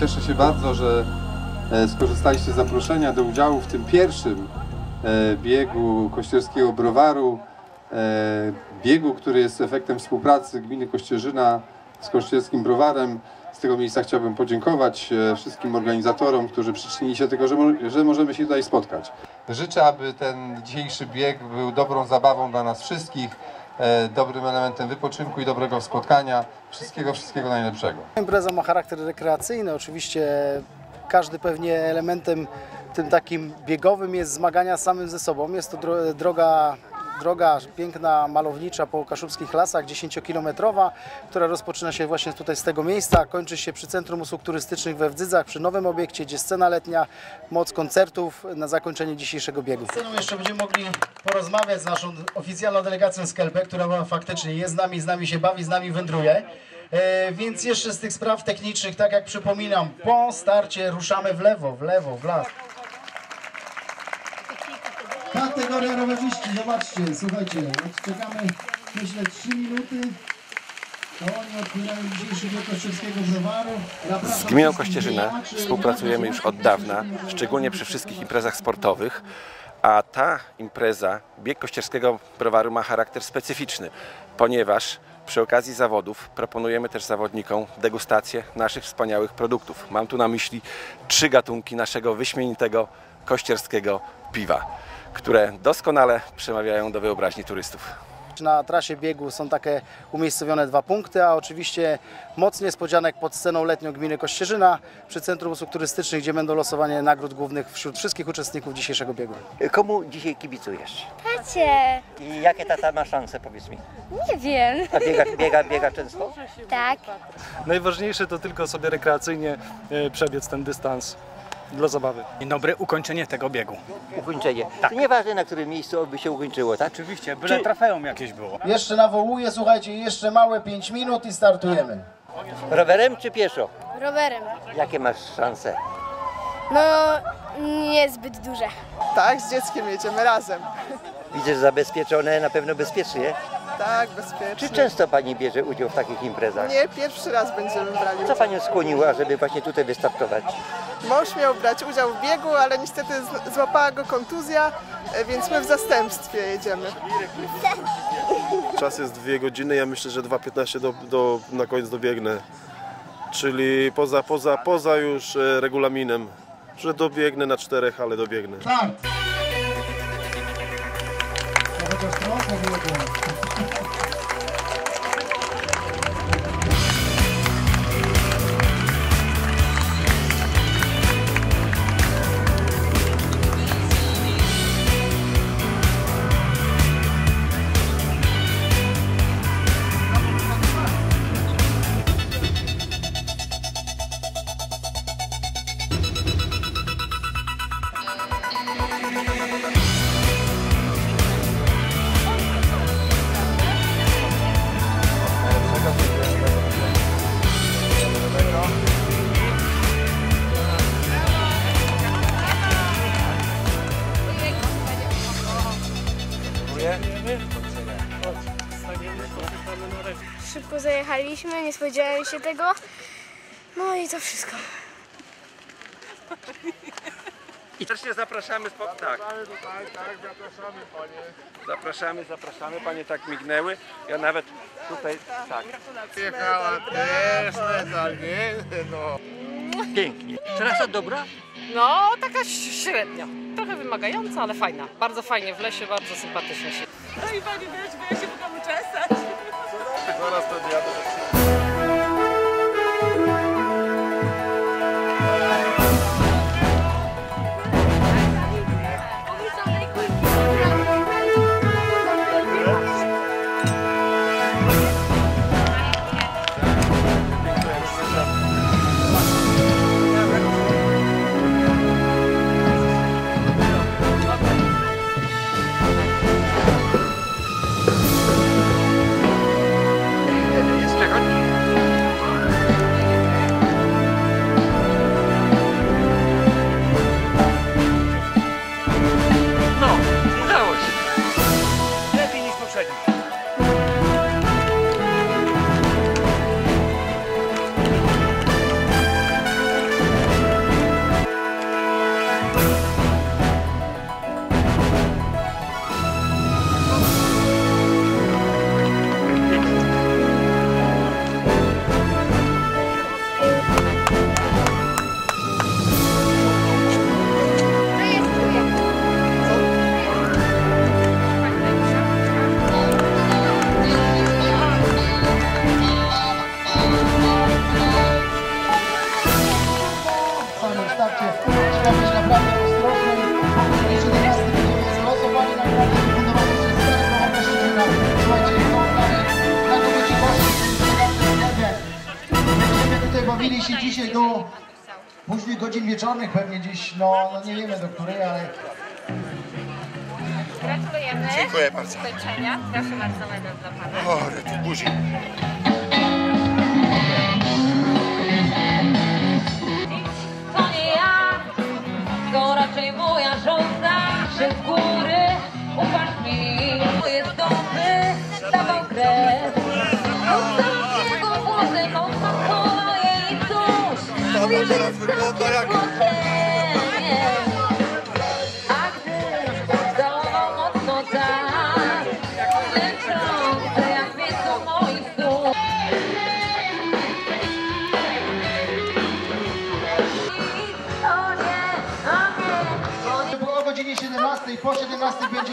Cieszę się bardzo, że e, skorzystaliście z zaproszenia do udziału w tym pierwszym e, biegu Kościerskiego Browaru. e, Biegu, który jest efektem współpracy gminy Kościerzyna z Kościerskim Browarem. Z tego miejsca chciałbym podziękować wszystkim organizatorom, którzy przyczynili się do tego, że, że możemy się tutaj spotkać. Życzę, aby ten dzisiejszy bieg był dobrą zabawą dla nas wszystkich, dobrym elementem wypoczynku i dobrego spotkania. Wszystkiego, wszystkiego najlepszego. Impreza ma charakter rekreacyjny, oczywiście każdy pewnie elementem tym takim biegowym jest zmagania samym ze sobą. Jest to dro- droga, droga piękna, malownicza po kaszubskich lasach, 10-kilometrowa, która rozpoczyna się właśnie tutaj z tego miejsca, kończy się przy Centrum Usług Turystycznych we Wdzydzach, przy nowym obiekcie, gdzie scena letnia, moc koncertów na zakończenie dzisiejszego biegu. Sceną jeszcze będziemy mogli porozmawiać z naszą oficjalną delegacją z Kelbe, która faktycznie jest z nami, z nami się bawi, z nami wędruje. E, więc jeszcze z tych spraw technicznych, tak jak przypominam, po starcie ruszamy w lewo, w lewo, w las. Kategoria rowerzyści, zobaczcie, słuchajcie, czekamy myślę 3 minuty. To oni otwierają dzisiejszy bieg Kościerskiego Browaru. Z gminą Kościerzyna współpracujemy już od dawna, szczególnie przy wszystkich imprezach sportowych, a ta impreza, bieg Kościerskiego Browaru ma charakter specyficzny, ponieważ przy okazji zawodów proponujemy też zawodnikom degustację naszych wspaniałych produktów. Mam tu na myśli trzy gatunki naszego wyśmienitego kościerskiego piwa, które doskonale przemawiają do wyobraźni turystów. Na trasie biegu są takie umiejscowione dwa punkty, a oczywiście moc niespodzianek pod sceną letnią gminy Kościerzyna przy Centrum Usług Turystycznych, gdzie będą losowanie nagród głównych wśród wszystkich uczestników dzisiejszego biegu. Komu dzisiaj kibicujesz? Tacie, I jakie tata ma szanse, powiedz mi? nie wiem. A biega, biega, biega często? Tak. Najważniejsze to tylko sobie rekreacyjnie e, przebiec ten dystans dla zabawy. Dzień dobry, ukończenie tego biegu. Ukończenie. To nieważne na którym miejscu by się ukończyło, tak? Oczywiście, byle Czy- trofeum jakieś było. Jeszcze nawołuję, słuchajcie, jeszcze małe 5 minut i startujemy. Rowerem czy pieszo? Rowerem. Jakie masz szanse? No, niezbyt duże. Tak, z dzieckiem jedziemy razem. Widzę, że zabezpieczone, na pewno bezpiecznie. Tak, Czy bezpiecznie. często Pani bierze udział w takich imprezach? Nie, pierwszy raz będziemy brali Co udział. Panią skłoniła, żeby właśnie tutaj wystartować? Mąż miał brać udział w biegu, ale niestety złapała go kontuzja, e, więc my w zastępstwie jedziemy. Czas jest 2 godziny, ja myślę, że 2.15 do, do, na koniec dobiegnę. Czyli poza, poza, poza już e, regulaminem, że dobiegnę na czterech, ale dobiegnę. Start! To trochę było. Nie spodziewałem się tego. No i to wszystko. I serdecznie zapraszamy. Spo... Tak. Zapraszamy, zapraszamy. Panie tak mignęły. Ja nawet tutaj tak. Pięknie. Trasa dobra? No, taka średnia. Trochę wymagająca, ale fajna. Bardzo fajnie w lesie, bardzo sympatycznie się. No i pani wiesz, bo ja się mogę uczesać. Zaraz to jadę. No, no nie wiemy do której, ale Gratulujemy. Dziękuję bardzo. Proszę bardzo, medal dla Pana. O, rety buzi. To nie ja, to raczej moja żona Przez góry ufasz mi Moje stopy dawał krew włosy, mocno koła jej cóż Mówi, że jest wygląda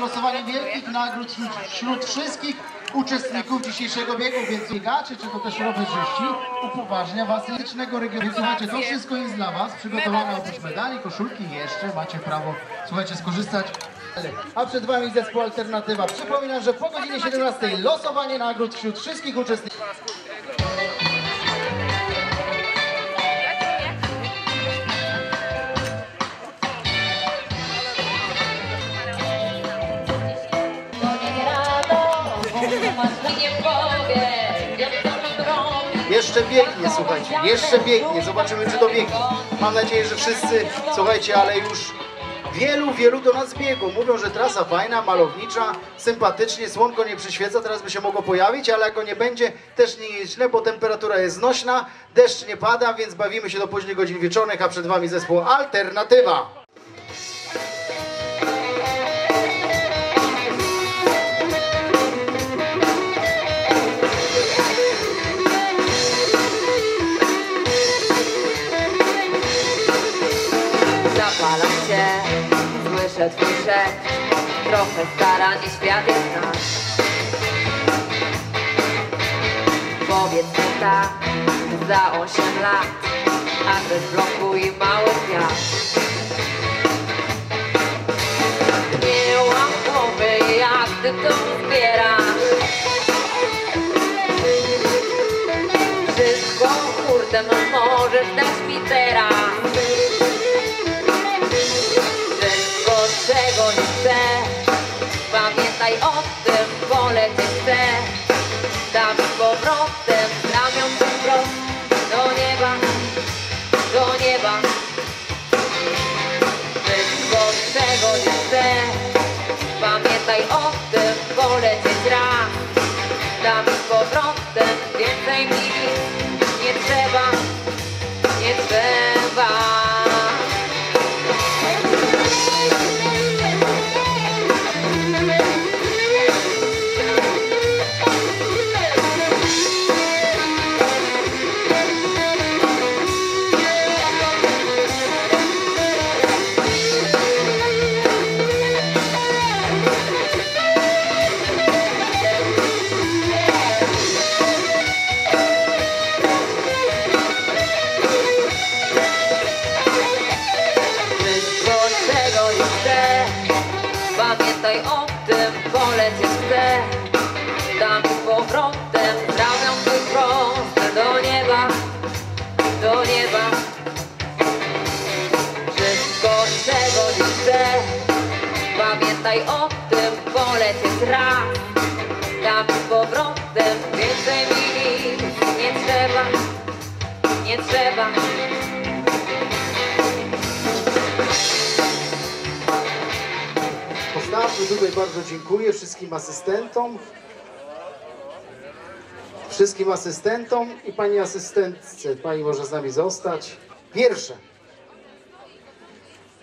losowanie wielkich nagród wśród, wśród wszystkich uczestników dzisiejszego biegu, więc biegacze, czy to też rowerzyści, upoważnia Was licznego regionu. Słuchajcie, to wszystko jest dla Was przygotowane oprócz medali, koszulki jeszcze macie prawo, słuchajcie, skorzystać. A przed Wami zespół Alternatywa. Przypominam, że po godzinie 17 losowanie nagród wśród wszystkich uczestników. Jeszcze biegnie, słuchajcie, jeszcze biegnie. Zobaczymy, czy dobiegnie. Mam nadzieję, że wszyscy, słuchajcie, ale już wielu, wielu do nas biegło. Mówią, że trasa fajna, malownicza, sympatycznie, słonko nie przyświeca, teraz by się mogło pojawić, ale jak go nie będzie, też nie jest źle, bo temperatura jest znośna, deszcz nie pada, więc bawimy się do późnych godzin wieczornych, a przed Wami zespół Alternatywa. Się, słyszę twój szept Trochę staranie świat jest nasz. Powiedz mi tak, za osiem lat Adres bloku i mały kwiat Nie łam głowy, jak ty to zbierasz. Wszystko hurtem możesz dać mi teraz Pamiętaj o tym, polecieć chcę Tam z powrotem, ramion wprost Do nieba, do nieba. Wszystko czego nie chcę Pamiętaj o tym, polecieć raz. Tam z powrotem, więcej mi O tym, polecieć raz Tam z powrotem Więcej mi nie trzeba Nie trzeba Postawmy tutaj bardzo dziękuję wszystkim asystentom. Wszystkim asystentom i pani asystentce. Pani może z nami zostać. Pierwsze.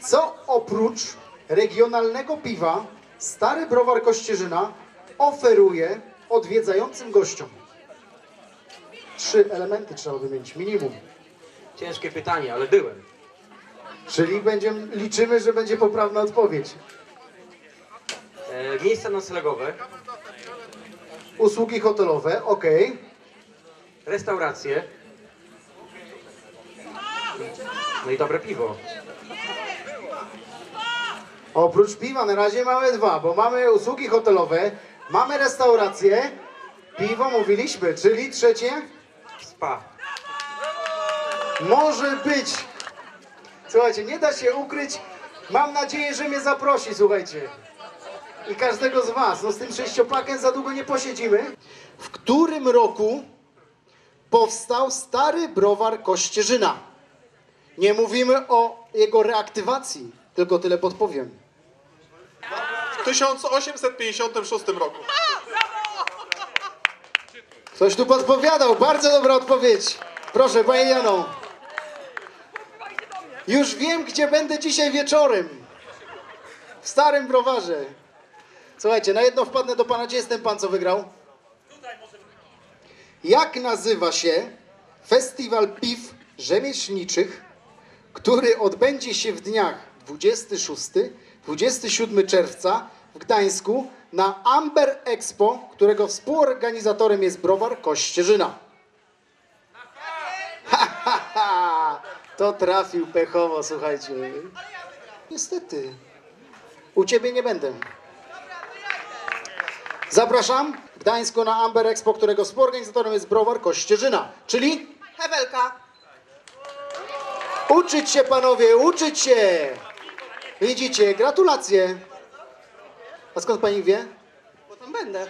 Co oprócz regionalnego piwa Stary Browar Kościerzyna oferuje odwiedzającym gościom? Trzy elementy trzeba wymienić, minimum. Ciężkie pytanie, ale byłem. Czyli będziemy, liczymy, że będzie poprawna odpowiedź. E, miejsca noclegowe, Usługi hotelowe, ok. restauracje. No i dobre piwo. Oprócz piwa na razie mamy dwa, bo mamy usługi hotelowe, mamy restaurację, piwo mówiliśmy, czyli trzecie? Spa. Może być. Słuchajcie, nie da się ukryć. Mam nadzieję, że mnie zaprosi, słuchajcie. I każdego z was. No z tym sześciopakiem za długo nie posiedzimy. W którym roku powstał stary browar Kościerzyna? Nie mówimy o jego reaktywacji, tylko tyle podpowiem. W 1856 roku. Ktoś tu podpowiadał, bardzo dobra odpowiedź. Proszę, Panie Jano. Już wiem, gdzie będę dzisiaj wieczorem. W starym browarze. Słuchajcie, na jedno wpadnę do Pana. Gdzie jest ten Pan, co wygrał? Jak nazywa się festiwal piw rzemieślniczych, który odbędzie się w dniach 26-27 czerwca w Gdańsku na Amber Expo, którego współorganizatorem jest browar Kościerzyna. Ha, ha, ha. To trafił pechowo, słuchajcie. Niestety. U ciebie nie będę. Zapraszam w Gdańsku na Amber Expo, którego współorganizatorem jest browar Kościerzyna, czyli Hewelka. uczyć się panowie, uczyć się. Widzicie, gratulacje. A skąd pani wie? Bo tam będę.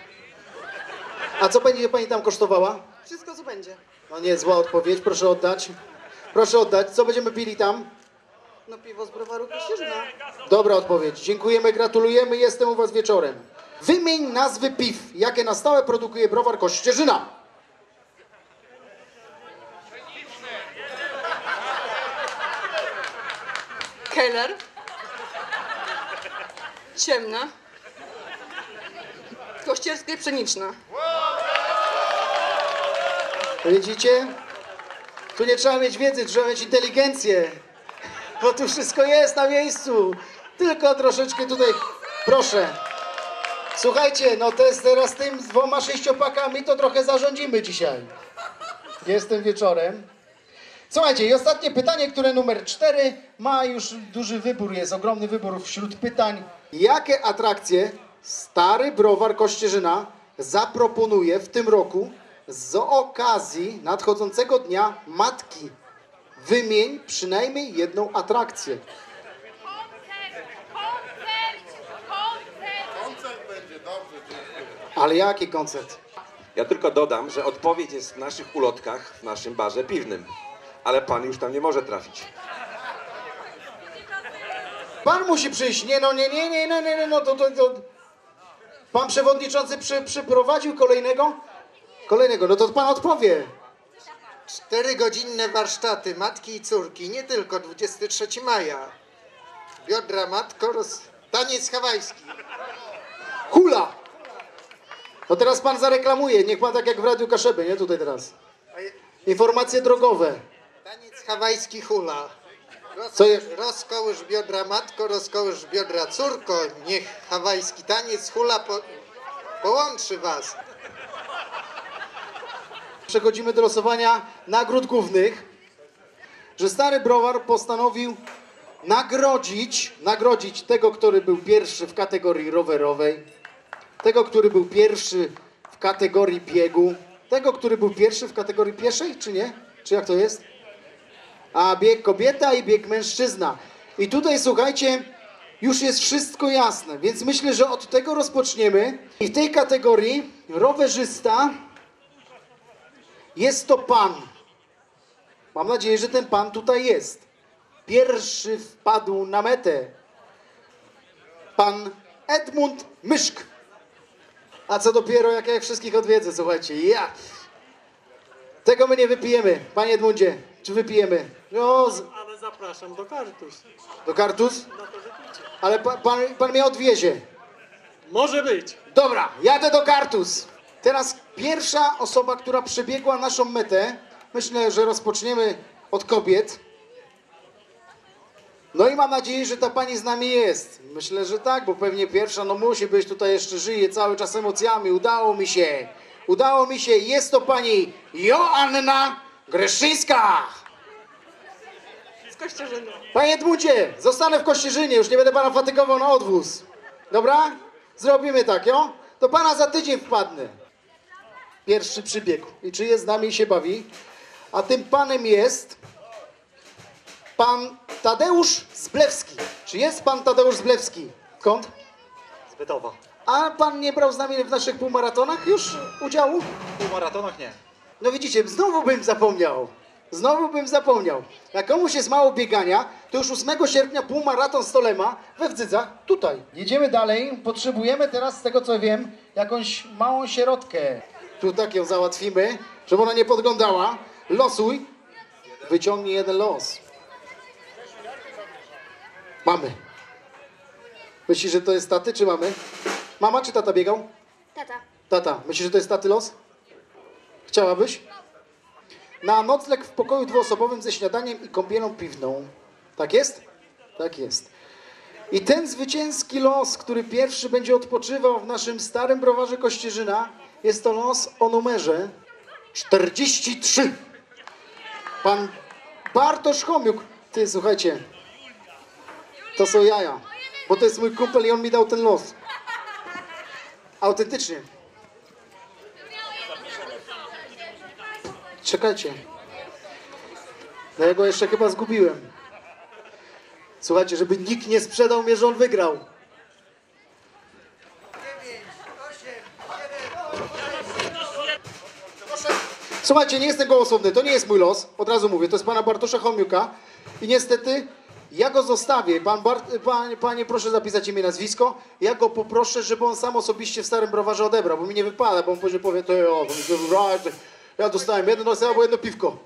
A co będzie pani tam kosztowała? Wszystko co będzie. No nie, zła odpowiedź, proszę oddać. Proszę oddać, co będziemy pili tam? No piwo z browaru Kościerzyna. Dobra odpowiedź. Dziękujemy, gratulujemy, jestem u was wieczorem. Wymień nazwy piw, jakie na stałe produkuje browar Kościerzyna. Keller. Ciemne. Kościerskie pszeniczne. Widzicie? Tu nie trzeba mieć wiedzy, trzeba mieć inteligencję. Bo tu wszystko jest na miejscu. Tylko troszeczkę tutaj, proszę. Słuchajcie, no to jest teraz tym z dwoma sześciopakami, to trochę zarządzimy dzisiaj. Jestem wieczorem. Słuchajcie, i ostatnie pytanie, które numer cztery ma już duży wybór, jest ogromny wybór wśród pytań. Jakie atrakcje stary browar Kościerzyna zaproponuje w tym roku z okazji nadchodzącego Dnia Matki? Wymień przynajmniej jedną atrakcję. Ale jaki koncert? Ja tylko dodam, że odpowiedź jest w naszych ulotkach w naszym barze piwnym. Ale pan już tam nie może trafić. Pan musi przyjść. Nie, no nie, nie, nie, nie, nie, nie no to, to, to... Pan przewodniczący przy, przyprowadził kolejnego? Kolejnego, no to pan odpowie. Czterygodzinne warsztaty matki i córki, nie tylko 23 maja. Biodra matko, roz... taniec hawajski. Hula! No teraz pan zareklamuje, niech pan tak jak w Radiu Kaszeby, nie tutaj teraz. Informacje drogowe. Taniec hawajski hula. Co je- Rozkołysz biodra matko, rozkołysz biodra córko, niech hawajski taniec hula po... połączy was. Przechodzimy do losowania nagród głównych. Że stary browar postanowił nagrodzić, nagrodzić tego, który był pierwszy w kategorii rowerowej, tego, który był pierwszy w kategorii biegu, tego, który był pierwszy w kategorii pieszej, czy nie? Czy jak to jest? A bieg kobieta i bieg mężczyzna. I tutaj słuchajcie, już jest wszystko jasne, więc myślę, że od tego rozpoczniemy. I w tej kategorii rowerzysta jest to pan. Mam nadzieję, że ten pan tutaj jest. Pierwszy wpadł na metę. Pan Edmund Myszk. A co dopiero, jak ja ich wszystkich odwiedzę, słuchajcie. Ja. Tego my nie wypijemy. Panie Edmundzie, czy wypijemy? No, z... Ale zapraszam do kartus. do kartus? Ale pa, pan, pan mnie odwiezie. Może być. Dobra, jadę do Kartus. Teraz pierwsza osoba, która przebiegła naszą metę. Myślę, że rozpoczniemy od kobiet. No i mam nadzieję, że ta pani z nami jest. Myślę, że tak, bo pewnie pierwsza, no musi być tutaj jeszcze żyje cały czas emocjami. Udało mi się. Udało mi się. Jest to pani Joanna Greszyńska. Z Kościerzyny. Panie Edmundzie, zostanę w Kościerzynie, już nie będę pana fatygował na odwóz. Dobra? Zrobimy tak, jo? To pana za tydzień wpadnę. Pierwszy przybieg. I czy jest z nami i się bawi? A tym panem jest Pan Tadeusz Zblewski. Czy jest pan Tadeusz Zblewski? Skąd? Zbytowa. A pan nie brał z nami w naszych półmaratonach już udziału? W półmaratonach nie. No widzicie, znowu bym zapomniał. Znowu bym zapomniał. Jak komuś jest mało biegania, to już 8 sierpnia półmaraton Stolema we Wdzydzach, tutaj. Jedziemy dalej. Potrzebujemy teraz, z tego co wiem, jakąś małą sierotkę. Tu tak ją załatwimy, żeby ona nie podglądała. Losuj. Wyciągnij jeden los. Mamy. Myślisz, że to jest taty, czy mamy? Mama czy tata biegał? Tata. Tata. Myślisz, że to jest taty los? Chciałabyś? Na nocleg w pokoju dwuosobowym ze śniadaniem i kąpielą piwną. Tak jest? Tak jest. I ten zwycięski los, który pierwszy będzie odpoczywał w naszym starym browarze Kościerzyna, jest to los o numerze 43. Pan Bartosz Chomiuk. Ty, słuchajcie, to są jaja, bo to jest mój kumpel i on mi dał ten los. Autentycznie. Czekajcie. No ja go jeszcze chyba zgubiłem. Słuchajcie, żeby nikt nie sprzedał mnie, że on wygrał. Słuchajcie, nie jestem gołosłowny, to nie jest mój los, od razu mówię, to jest pana Bartosza Chomiuka i niestety ja go zostawię. Pan Bart, panie, panie, proszę zapisać imię, nazwisko. Ja go poproszę, żeby on sam osobiście w starym browarze odebrał, bo mi nie wypada, bo on później powie, to ja, to ja dostałem jedno nos albo jedno piwko.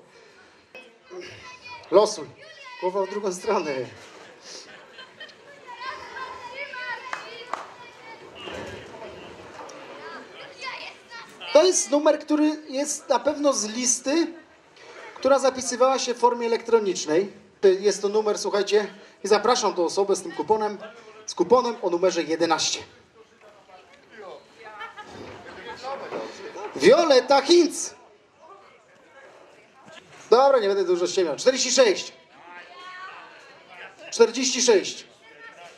Losuj. Głowa w drugą stronę. To jest numer, który jest na pewno z listy, która zapisywała się w formie elektronicznej. Jest to numer, słuchajcie, i zapraszam tą osobę z tym kuponem, z kuponem o numerze 11. Violeta Hinz. Dobra, nie będę dużo ściemiał. 46. 46.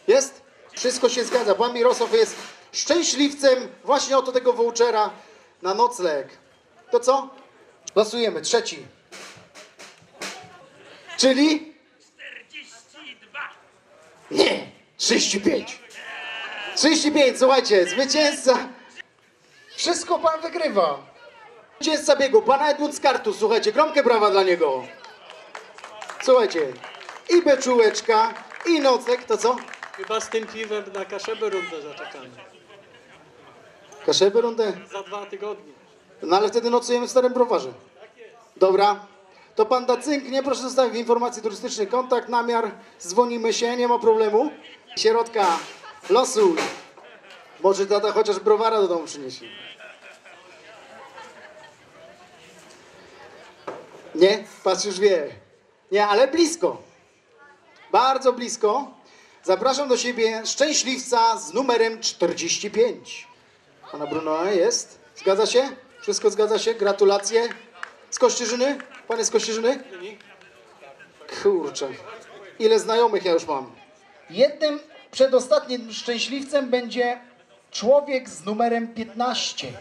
Jest? Wszystko się zgadza. Pan Mirosław jest szczęśliwcem właśnie oto tego vouchera na nocleg. To co? Losujemy. Trzeci. Czyli? 42. Nie. 35. 35, słuchajcie, zwycięzca. Wszystko pan wygrywa. Zwycięzca biegu, pana Edmund Skartus, słuchajcie, gromkie brawa dla niego. Słuchajcie, i beczułeczka, i nocleg, to co? Chyba z tym piwem na kaszebę rundę zaczekamy. Kaszebę rundę? Za dwa tygodnie. No ale wtedy nocujemy w Starym Browarze. Dobra. To pan da cynk, nie proszę zostawić w informacji turystycznej kontakt, namiar, dzwonimy się, nie ma problemu. Sierotka, losuj. Może tata chociaż browara do domu przyniesie. Nie? Patrz już wie. Nie, ale blisko. Bardzo blisko. Zapraszam do siebie szczęśliwca z numerem 45. Pana Bruno jest? Zgadza się? Wszystko zgadza się? Gratulacje. Z Kościerzyny? Pan jest z Kościerzyny? Kurczę. Ile znajomych ja już mam? Jednym przedostatnim szczęśliwcem będzie człowiek z numerem 15.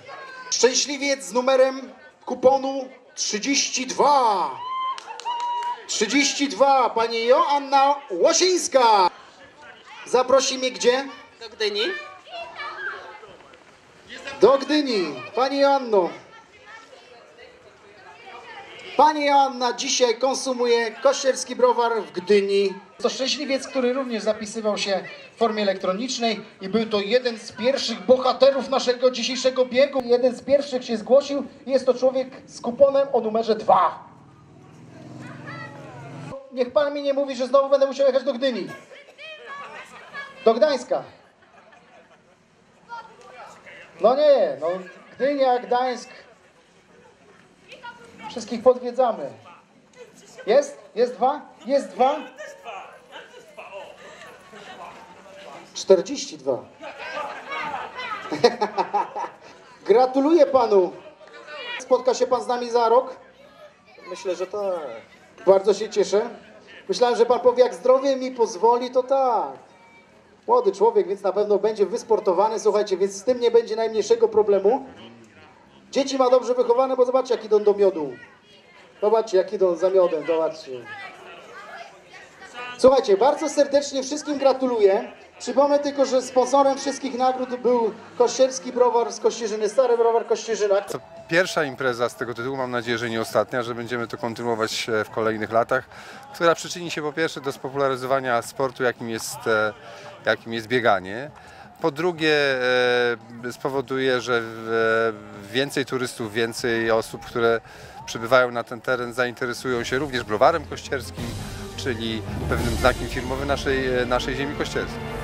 Szczęśliwiec z numerem kuponu 32. 32. Pani Joanna Łosińska. Zaprosi mnie gdzie? Do Gdyni. Do Gdyni. Pani Joanno. Pani Joanna dzisiaj konsumuje kościerski browar w Gdyni. To szczęśliwiec, który również zapisywał się formie elektronicznej i był to jeden z pierwszych bohaterów naszego dzisiejszego biegu. Jeden z pierwszych się zgłosił. Jest to człowiek z kuponem o numerze 2. Niech pan mi nie mówi, że znowu będę musiał jechać do Gdyni. Do Gdańska. No nie, no Gdynia, Gdańsk. Wszystkich podwiedzamy. Jest? Jest dwa? Jest dwa? 42. Gratuluję panu. Spotka się pan z nami za rok? Myślę, że tak. Bardzo się cieszę. Myślałem, że pan powie, jak zdrowie mi pozwoli, to tak. Młody człowiek, więc na pewno będzie wysportowany, słuchajcie, więc z tym nie będzie najmniejszego problemu. Dzieci ma dobrze wychowane, bo zobaczcie, jak idą do miodu. Zobaczcie, jak idą za miodem, zobaczcie. Słuchajcie, bardzo serdecznie wszystkim gratuluję. Przypomnę tylko, że sponsorem wszystkich nagród był Kościerski Browar z Kościerzyny, Stary Browar Kościerzyna. To pierwsza impreza z tego tytułu, mam nadzieję, że nie ostatnia, że będziemy to kontynuować e, w kolejnych latach, która przyczyni się po pierwsze do spopularyzowania sportu, jakim jest, e, jakim jest bieganie. Po drugie e, spowoduje, że więcej turystów, więcej osób, które przybywają na ten teren zainteresują się również browarem kościerskim, czyli pewnym znakiem firmowym naszej, naszej ziemi kościerskiej.